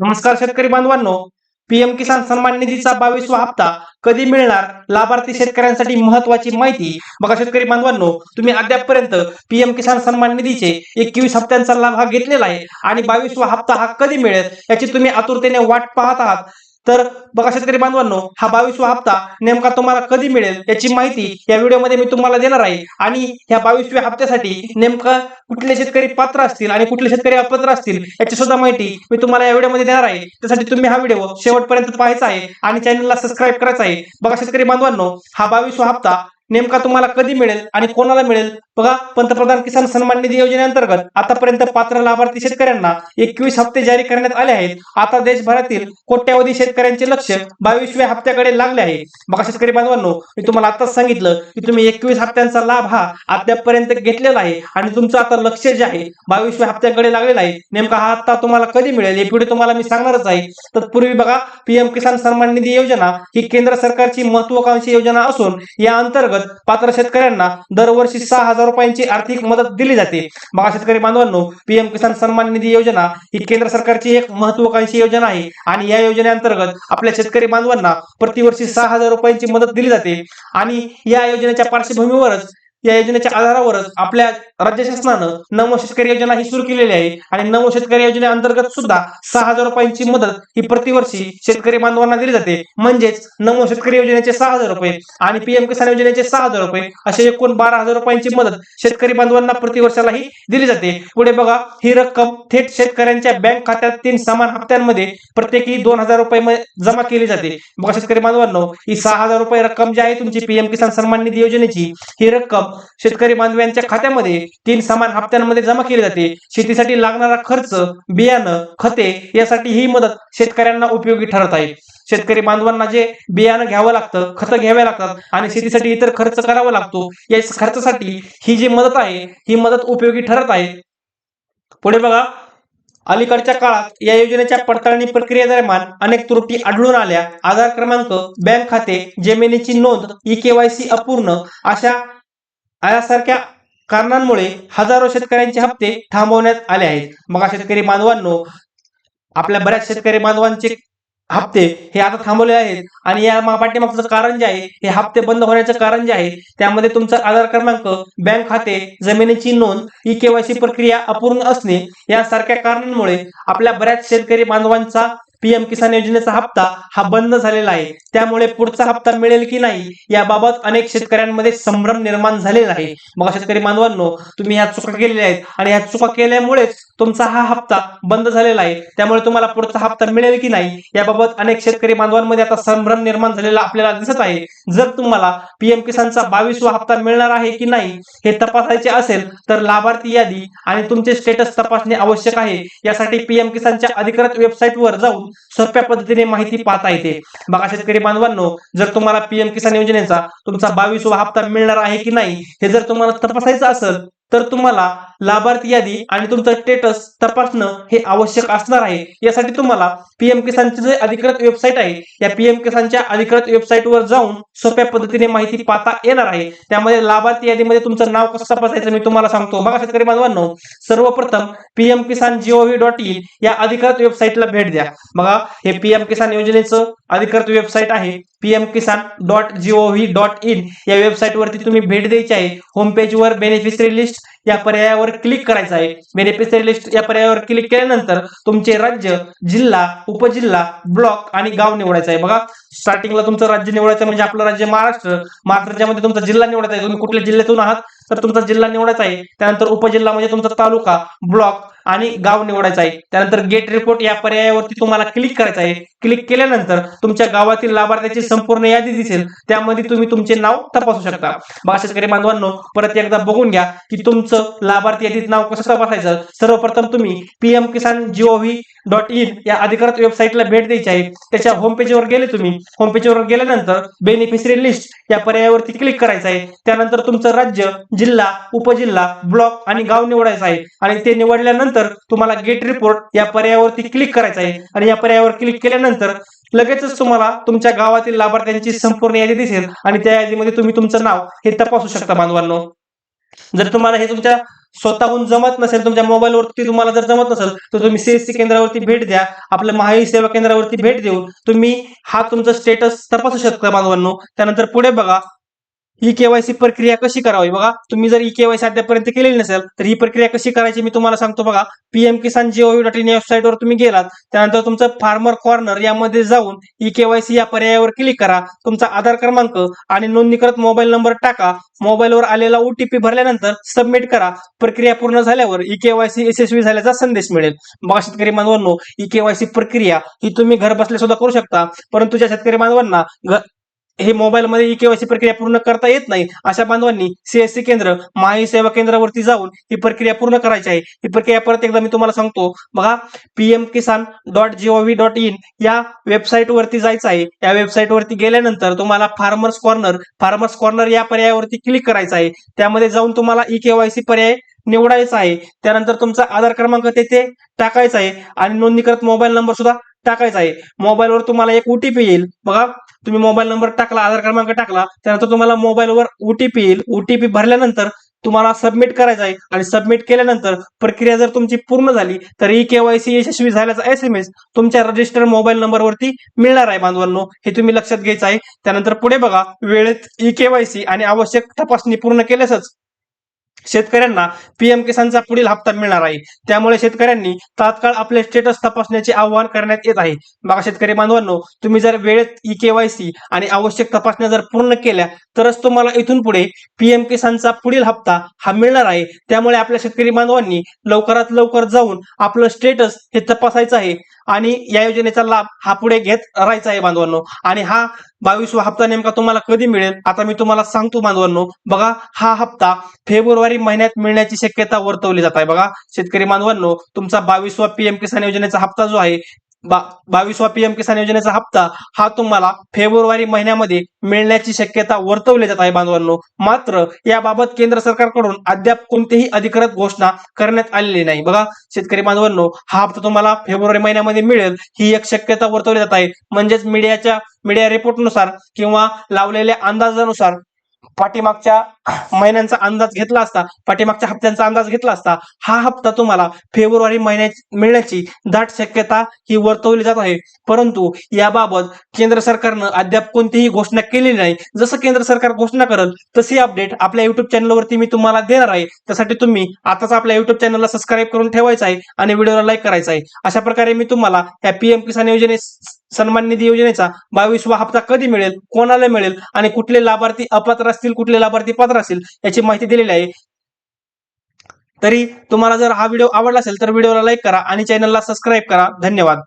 नमस्कार शेतकरी बांधवांनो पीएम किसान सन्मान निधीचा बावीसवा हप्ता कधी मिळणार? लाभार्थी शेतकऱ्यांसाठी महत्वाची माहिती. बघा शेतकरी बांधवांनो तुम्ही अद्यापपर्यंत पीएम किसान सन्मान निधीचे एकवीस हप्त्यांचा लाभ हा घेतलेला आहे आणि बावीसवा हप्ता हा कधी मिळेल याची तुम्ही आतुरतेने वाट पाहत आहात. तर बघा शेतकरी बांधवांनो हा बावीसवा हप्ता नेमका तुम्हाला कधी मिळेल याची माहिती या व्हिडिओमध्ये मी तुम्हाला देणार आहे. आणि ह्या बावीसव्या हप्त्यासाठी नेमका कुठले शेतकरी पात्र असतील आणि कुठले शेतकरी अपात्र असतील याची सुद्धा माहिती मी तुम्हाला या व्हिडिओमध्ये देणार आहे. त्यासाठी तुम्ही हा व्हिडिओ शेवटपर्यंत पाहायचा आहे आणि चॅनलला सबस्क्राईब करायचा आहे. बघा शेतकरी बांधवांनो हा बावीसवा हप्ता नेमका तुम्हाला कधी मिळेल आणि कोणाला मिळेल? बघा पंतप्रधान किसान सन्मान निधी योजनेअंतर्गत आतापर्यंत पात्र लाभार्थी शेतकऱ्यांना एकवीस हप्ते जारी करण्यात आले आहेत. आता देशभरातील कोट्यावधी शेतकऱ्यांचे लक्ष बावीसव्या हप्त्याकडे लागले आहे. बघा शेतकरी बांधवांनो मी तुम्हाला आताच सांगितलं की तुम्ही एकवीस हप्त्यांचा लाभ हा अद्यापपर्यंत घेतलेला आहे आणि तुमचं आता लक्ष जे आहे बावीसव्या हप्त्याकडे लागलेला आहे. नेमका हा हप्ता तुम्हाला कधी मिळेल? हे पुढे तुम्हाला मी सांगणारच आहे. तत्पूर्वी बघा पीएम किसान सन्मान निधी योजना ही केंद्र सरकारची महत्वाकांक्षी योजना असून या अंतर्गत पात्र शेतकऱ्यांना दरवर्षी सहा हजार रुपयांची आर्थिक मदत दिली जाते. बघा शेतकरी बांधवांनो पीएम किसान सन्मान निधी योजना ही केंद्र सरकारची एक महत्वाकांक्षी योजना आहे. आणि या योजनेअंतर्गत आपल्या शेतकरी बांधवांना प्रतिवर्षी सहा हजार रुपयांची मदत दिली जाते. आणि या योजनेच्या पार्श्वभूमीवरच या योजनेच्या आधारावरच आपल्या राज्य शासनानं नमो शेतकरी योजना ही सुरू केलेली आहे. आणि नमो शेतकरी योजनेअंतर्गत सुद्धा सहा हजार रुपयांची मदत ही प्रतिवर्षी शेतकरी बांधवांना दिली जाते. म्हणजेच नमो शेतकरी योजनेचे सहा हजार रुपये आणि पीएम किसान योजनेचे सहा हजार रुपये असे एकूण बारा हजार रुपयांची मदत शेतकरी बांधवांना प्रतिवर्षालाही दिली जाते. पुढे बघा ही रक्कम थेट शेतकऱ्यांच्या बँक खात्यात तीन समान हप्त्यांमध्ये प्रत्येकी दोन हजार रुपये जमा केली जाते. बघा शेतकरी बांधवांनो ही सहा हजार रुपये रक्कम जी आहे तुमची पीएम किसान सन्मान निधी योजनेची ही रक्कम शेतकरी बांधवांच्या खात्यामध्ये तीन समान हप्त्यांमध्ये जमा केली जाते. शेतीसाठी लागणारा खर्च बियाणं खते यासाठी ही मदत शेतकऱ्यांना उपयोगी ठरत आहे. शेतकरी बांधवांना जे बियाणं घ्यावं लागतं खतं घ्यावे लागतात आणि शेतीसाठी इतर खर्च करावा लागतो या खर्चासाठी ही जी मदत आहे ही मदत उपयोगी ठरत आहे. पुढे बघा अलीकडच्या काळात या योजनेच्या पडताळणी प्रक्रियेदरम्यान अनेक त्रुटी आढळून आल्या. आधार क्रमांक बँक खाते जमिनीची नोंद ई केवायसी अपूर्ण अशा यासारख्या कारणांमुळे हजारो शेतकऱ्यांचे हप्ते थांबवण्यात आले आहेत. मग शेतकरी बांधवांनो आपल्या बऱ्याच शेतकरी बांधवांचे हप्ते हे आता थांबवले आहेत आणि या पाठीमागचं कारण जे आहे हे हप्ते बंद होण्याचं कारण जे आहे त्यामध्ये तुमचा आधार क्रमांक बँक खाते जमिनीची नोंद ई केवायसी प्रक्रिया अपूर्ण असणे यासारख्या कारणांमुळे आपल्या बऱ्याच शेतकरी बांधवांचा पीएम किसान योजनेचा हप्ता हा बंद झालेला आहे. त्यामुळे पुढचा हप्ता मिळेल की नाही याबाबत अनेक शेतकऱ्यांमध्ये संभ्रम निर्माण झालेला आहे. मग शेतकरी बांधवांनो तुम्ही ह्या चुका केलेल्या आहेत आणि ह्या चुका केल्यामुळेच तुमचा हा हप्ता बंद झालेला आहे. त्यामुळे तुम्हाला पुढचा हप्ता मिळेल की नाही याबाबत अनेक शेतकरी बांधवांमध्ये आता संभ्रम निर्माण झालेला आपल्याला दिसत आहे. जर तुम्हाला पीएम किसानचा बावीसवा हप्ता मिळणार आहे की नाही हे तपासायचे असेल तर लाभार्थी यादी आणि तुमचे स्टेटस तपासणे आवश्यक आहे. यासाठी पीएम किसानच्या अधिकृत वेबसाईटवर जाऊन सोप्या पद्धतीने माहिती पाहता येते. बघा शेतकरी बांधवांनो जर तुम्हाला पीएम किसान योजनेचा तुमचा बावीसवा हप्ता मिळणार आहे की नाही हे जर तुम्हाला तपासायचं असेल तर तुम्हाला लाभार्थी यादी आणि तुमचं स्टेटस तपासणं हे आवश्यक असणार आहे. यासाठी तुम्हाला पीएम किसानची जे अधिकृत वेबसाईट आहे या पीएम किसानच्या अधिकृत वेबसाईटवर जाऊन सोप्या पद्धतीने माहिती पाहता येणार आहे. त्यामध्ये लाभार्थी यादीमध्ये तुमचं नाव कसं तपासायचं मी तुम्हाला सांगतो. बघा शेतकरी बांधवांनो सर्वप्रथम PM Kisan gov dot in या अधिकृत वेबसाईटला भेट द्या. बघा हे पीएम किसान योजनेचं अधिकृत वेबसाईट आहे. PM Kisan dot gov dot in या वेबसाईटवरती तुम्ही भेट द्यायची आहे. होम पेजवर बेनिफिशरी लिस्ट या पर्यायावर क्लिक करायचं आहे. बेनिफिशरी लिस्ट या पर्यायावर क्लिक केल्यानंतर तुमचे राज्य जिल्हा उपजिल्हा ब्लॉक आणि गाव निवडायचं आहे. बघा स्टार्टिंगला तुमचं राज्य निवडायचं म्हणजे आपलं राज्य महाराष्ट्र. महाराष्ट्रामध्ये तुमचा जिल्हा निवडायचा आहे. तुम्ही कुठल्या जिल्ह्यातून आहात? तर तुमचा जिल्हा निवडायचा आहे. त्यानंतर उपजिल्हा म्हणजे तुमचा तालुका ब्लॉक आणि गाव निवडायचा आहे. त्यानंतर गेट रिपोर्ट या पर्यायावरती तुम्हाला क्लिक करायचं आहे. क्लिक केल्यानंतर तुमच्या गावातील लाभार्थ्याची संपूर्ण यादी दिसेल. त्यामध्ये तुम्ही तुमचे नाव तपासू शकता. बघा शेतकरी बांधवांनो परत एकदा बघून घ्या की तुमचं लाभार्थी यादीत नाव कसं तपासायचं? सर्वप्रथम तुम्ही PM Kisan gov dot in या अधिकृत वेबसाईटला भेट द्यायची आहे. त्याच्या होम पेजवर गेले तुम्ही. होम पेजवर गेल्यानंतर बेनिफिशरी लिस्ट या पर्यायावरती क्लिक करायचं आहे. त्यानंतर तुमचं राज्य जिल्हा उपजिल्हा ब्लॉक आणि गाव निवडायचं आहे. आणि ते निवडल्यानंतर तुम्हाला गेट रिपोर्ट या पर्यायावरती क्लिक करायचं आहे. आणि या पर्यायावर क्लिक केल्यानंतर लगेचच तुम्हाला तुमच्या गावातील लाभार्थ्यांची संपूर्ण यादी दिसेल. आणि त्या यादीमध्ये तुम्ही तुमचं नाव हे तपासू शकता बांधवांनो. जर तुम्हाला हे तुमच्या स्वतःहून जमत नसेल तुमच्या मोबाईलवरती तुम्हाला जर जमत नसेल तर तुम्ही सीएससी केंद्रावरती भेट द्या. आपल्या महाई सेवा केंद्रावरती भेट देऊन तुम्ही हा तुमचा स्टेटस तपासू शकता बांधवांनो. त्यानंतर पुढे बघा ई केवायसी प्रक्रिया कशी करावी? बघा तुम्ही जर ई केवायसी अद्यापर्यंत केलेली नसेल तर ही प्रक्रिया कशी करायची मी तुम्हाला सांगतो बघा. PM Kisan gov dot in वेबसाईटवर तुम्ही गेलात त्यानंतर तुमचं फार्मर कॉर्नर यामध्ये जाऊन ई केवायसी या पर्यायावर क्लिक करा तुमचा आधार क्रमांक आणि नोंदणीकृत मोबाईल नंबर टाका. मोबाईलवर आलेला ओटीपी भरल्यानंतर सबमिट करा. प्रक्रिया पूर्ण झाल्यावर ई केवायसी यशस्वी झाल्याचा संदेश मिळेल. बघा शेतकरी बांधवांनो ई केवायसी प्रक्रिया ही तुम्ही घर बसल्या सुद्धा करू शकता परंतु ज्या शेतकरी बांधवांना हे मोबाईलमध्ये ई केवायसी प्रक्रिया पूर्ण करता येत नाही. अशा बांधवांनी सीएससी केंद्र माही सेवा केंद्रावरती जाऊन ही प्रक्रिया पूर्ण करायची आहे. ही प्रक्रिया परत एकदा मी तुम्हाला सांगतो. बघा PM Kisan dot gov dot in या वेबसाईट वरती जायचं आहे. या वेबसाईट वरती गेल्यानंतर तुम्हाला फार्मर्स कॉर्नर फार्मर्स कॉर्नर या पर्यायावरती क्लिक करायचं आहे. त्यामध्ये जाऊन तुम्हाला ई केवायसी पर्याय निवडायचा आहे. त्यानंतर तुमचा आधार क्रमांक तेथे टाकायचा आहे. आणि नोंदणीकृत मोबाईल नंबर सुद्धा टाकायचा आहे. मोबाईलवर तुम्हाला एक ओटीपी येईल. बघा तुम्ही मोबाईल नंबर टाकला आधार क्रमांक टाकला त्यानंतर तुम्हाला मोबाईलवर ओटीपी येईल. ओटीपी भरल्यानंतर तुम्हाला सबमिट करायचं आहे आणि सबमिट केल्यानंतर प्रक्रिया जर तुमची पूर्ण झाली तर ई केवायसी यशस्वी झाल्याचा एस एम एस तुमच्या रजिस्टर मोबाईल नंबरवरती मिळणार आहे बांधवांनो. हे तुम्ही लक्षात घ्यायचं आहे. त्यानंतर पुढे बघा वेळेत ई केवायसी आणि आवश्यक तपासणी पूर्ण केल्यासच शेतकऱ्यांना पीएम किसानचा पुढील हप्ता मिळणार आहे. त्यामुळे शेतकऱ्यांनी तात्काळ आपले स्टेटस तपासण्याचे आवाहन करण्यात येत आहे. बघा शेतकरी बांधवांनो तुम्ही जर वेळेत ई केवायसी आणि आवश्यक तपासण्या जर पूर्ण केल्या तरच तुम्हाला इथून पुढे पीएम किसानचा पुढील हप्ता हा मिळणार आहे. त्यामुळे आपल्या शेतकरी बांधवांनी लवकरात लवकर जाऊन आपलं स्टेटस हे तपासायचं आहे. आणि या योजनेचा लाभ हा पुढे घेत राहायचा आहे बांधवांनो. आणि हा बावीसवा हप्ता नेमका तुम्हाला कधी मिळेल? आता मी तुम्हाला सांगतो बांधवांनो. बघा हा हप्ता फेब्रुवारी महिन्यात मिळण्याची शक्यता वर्तवली जात आहे. बघा शेतकरी बांधवांनो तुमचा बावीसवा पीएम किसान योजनेचा हप्ता जो आहे बा बावीसवा पीएम किसान योजनेचा हप्ता हा तुम्हाला फेब्रुवारी महिन्यामध्ये मिळण्याची शक्यता वर्तवली जात आहे बांधवांनो. मात्र याबाबत केंद्र सरकारकडून अद्याप कोणतीही अधिकृत घोषणा करण्यात आलेली नाही. बघा शेतकरी बांधवांनो हा हप्ता तुम्हाला फेब्रुवारी महिन्यामध्ये मिळेल ही एक शक्यता वर्तवली जात आहे. म्हणजेच मीडियाच्या मीडिया रिपोर्टनुसार किंवा लावलेल्या अंदाजानुसार पाठीमागच्या महिन्यांचा अंदाज घेतला असता पाठीमागच्या हप्त्यांचा अंदाज घेतला असता हा हप्ता तुम्हाला फेब्रुवारी महिन्यात मिळण्याची दाट शक्यता ही वर्तवली जात आहे. परंतु याबाबत केंद्र सरकारनं अद्याप कोणतीही घोषणा केलेली नाही. जसं केंद्र सरकार घोषणा करल तशी अपडेट आपल्या युट्यूब चॅनलवरती मी तुम्हाला देणार आहे. त्यासाठी तुम्ही आताच आपल्या युट्यूब चॅनलला सबस्क्राईब करून ठेवायचं आहे आणि व्हिडिओला लाईक करायचा आहे. अशा प्रकारे मी तुम्हाला या पीएम किसान योजने सन्मान निधी योजनेचा बावीसवा हप्ता कधी मिळेल कोणाला मिळेल आणि कुठले लाभार्थी अपात्र असतील कुठले लाभार्थी पात्र असतील याची माहिती दिलेली आहे. तरी तुम्हाला जर हा व्हिडिओ आवडला असेल तर व्हिडिओला लाईक करा आणि चॅनलला सबस्क्राईब करा. धन्यवाद.